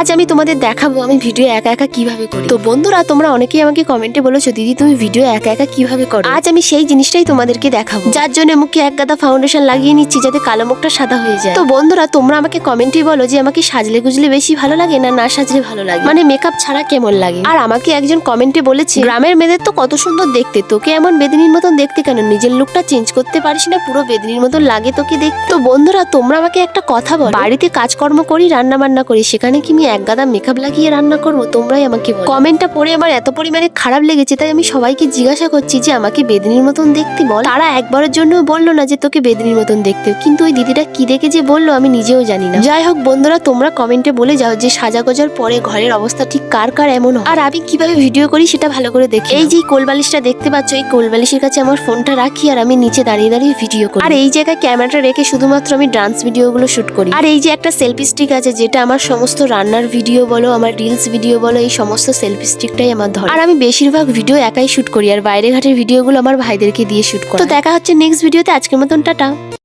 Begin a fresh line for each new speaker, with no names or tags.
আজ আমি তোমাদের দেখাবো আমি ভিডিও একা একা কীভাবে করি। তো বন্ধুরা, তোমরা অনেকেই আমাকে কমেন্টে বলেছ দিদি তুমি ভিডিও একা একা কীভাবে করো? আজ আমি সেই জিনিসটাই তোমাদেরকে দেখাবো। যার জন্য মুখে এক গাদা ফাউন্ডেশন লাগিয়ে নিচ্ছি যাতে কালো মুখটা সাদা হয়ে যায়। তো বন্ধুরা, তোমরা আমাকে কমেন্টে বলো যে আমাকে সাজলে গুজলে বেশি ভালো লাগে না না সাজলে ভালো লাগে। মানে মেকআপ ছাড়া কেমন লাগে? আর আমাকে একজন কমেন্টে বলেছে, গ্রামের মেয়েদের তো কত সুন্দর দেখতে, তোকে এমন বেদিনীর মতন দেখতে কেন? নিজের লুকটা চেঞ্জ করতে পারিস না, পুরো বেদিনীর মতন লাগে তোকে দেখতে। তো বন্ধুরা, তোমরা আমাকে একটা কথা বলো। বাড়িতে কাজকর্ম করি রান্না বান্না করি, সেখানে কি আমি এক গাদা মেকআপ লাগিয়ে রান্না করব তোমরাই আমাকে কমেন্টটা পড়ে আমার এত পরিমাণে খারাপ লেগেছে তাই আমি সবাইকে জিজ্ঞাসা করছি যে আমাকে বেদিনীর মতন দেখতে বল। তারা একবারের জন্য বলল না যে তোকে বেদিনীর মতন দেখতে কিন্তু ওই দিদিটা কি দেখে যে বলল আমি নিজেও জানি না। যাই হোক বন্ধুরা তোমরা কমেন্টে বলে যাও যে সাজা গোজার পরে ঘরের অবস্থা ঠিক কার কার এমন আর আমি কীভাবে ভিডিও করি সেটা ভালো করে দেখি এই যে কোলবালিশটা দেখতে পাচ্ছ এই কোলবালিশের কাছে আমার ফোনটা রাখি আর আমি নিচে দাঁড়িয়ে দাঁড়িয়ে ভিডিও করি। আর এই জায়গায় ক্যামেরাটা রেখে শুধুমাত্র আমি ডান্স ভিডিওগুলো শুট করি। আর এই যে একটা সেলফি স্টিক আছে যেটা আমার সমস্ত রান্নার ভিডিও বলো, আমার রিলস ভিডিও বলো, এই সমস্ত সেলফি স্টিকটাই আমার ধরে। আর আমি বেশিরভাগ ভিডিও একাই শুট করি, আর বাইরে ঘাটের ভিডিওগুলো আমার ভাইদেরকে দিয়ে শুট করি তো দেখা হচ্ছে নেক্সট ভিডিওতে আজকের মতন টাটা।